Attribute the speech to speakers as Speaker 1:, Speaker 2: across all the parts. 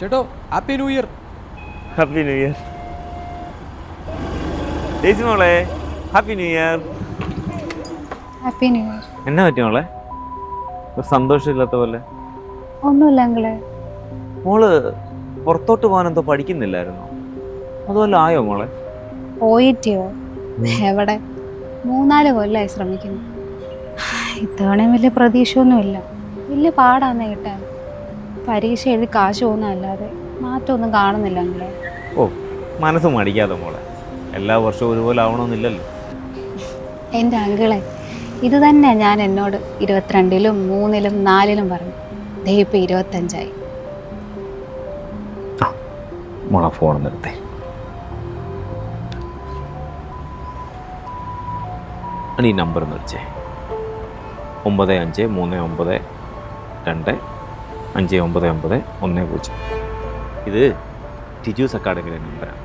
Speaker 1: ചേട്ടോ happy new year
Speaker 2: happy new year ചേച്ചി മോളെ happy new year
Speaker 3: happy new year
Speaker 2: എന്നാ പറ്റി മോളെ? ഒരു സന്തോഷമില്ലാത്ത പോലെ.
Speaker 3: ഒന്നുമില്ല അങ്കിളെ
Speaker 2: മോൾ പുറത്തോട്ട് പോകാൻ എന്തോ പഠിക്കുന്നില്ലായിരുന്നോ? അതുപോലെ ആയോ മോളെ?
Speaker 3: പോയിട്ടോ എവിടെ? മൂന്നാൽ കൊല്ലായി ശ്രമിക്കുന്നു. ഇത്തവണയും വലിയ പ്രതീക്ഷയൊന്നുമില്ല. വലിയ പാടാന്ന് കിട്ടാൻ. പരീക്ഷ എഴുതി കാശ് പോകുന്നതല്ലാതെ മാറ്റമൊന്നും കാണുന്നില്ല നിങ്ങളെ
Speaker 2: ഓ മനസ്സ് മടിക്കാതെ മോളെ. എല്ലാ വർഷവും ഒരുപോലെ ആവണമെന്നില്ലല്ലോ.
Speaker 3: എന്റെ അങ്കിളെ ഇത് തന്നെ ഞാൻ എന്നോട് ഇരുപത്തിരണ്ടിലും മൂന്നിലും നാലിലും പറഞ്ഞു. ദേ ഇപ്പം ഇരുപത്തഞ്ചായി.
Speaker 2: മോളെ ഫോൺ നിർത്തേ. ഈ നമ്പർ വിളിച്ചേ. ഒമ്പത് അഞ്ച് മൂന്ന് ഒമ്പത് രണ്ട് അഞ്ച് ഒമ്പത് ഒമ്പത് ഒന്ന് പൂജ്യം. ഇത് ടിജൂസ് അക്കാഡമിയുടെ നമ്പറാണ്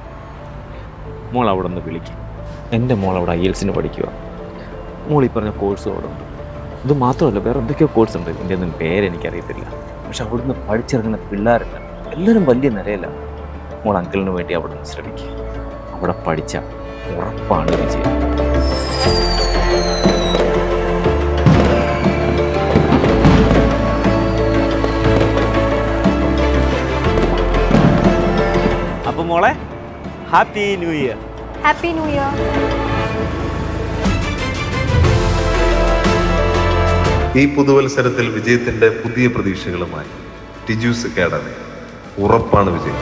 Speaker 2: മോൾ അവിടെ നിന്ന് വിളിക്കും. എന്റെ മോൾ അവിടെ ഐ എൽസിന് പഠിക്കുക മോൾ ഈ പറഞ്ഞ കോഴ്സ് അവിടെ ഉണ്ട്. ഇത് മാത്രമല്ല വേറെ എന്തൊക്കെയോ കോഴ്സ് ഉണ്ട്. ഇതിന്റെ ഒന്നും പേരെനിക്കറിയത്തില്ല പക്ഷെ അവിടുന്ന് പഠിച്ചിറങ്ങുന്ന പിള്ളേരല്ല. എല്ലാവരും വലിയ നിലയില്ല മോൾ അങ്കിളിന് വേണ്ടി അവിടെ നിന്ന് ശ്രമിക്കുക അവിടെ പഠിച്ച ഉറപ്പാണ് വിജയം. മോളെ. Happy new year
Speaker 3: happy new year
Speaker 4: ഈ പുതുവത്സരത്തിൽ വിജയത്തിന്റെ പുതിയ പ്രതീക്ഷകളുമായി ടിജൂസ് അക്കാഡമി. ഉറപ്പാണ് വിജയം.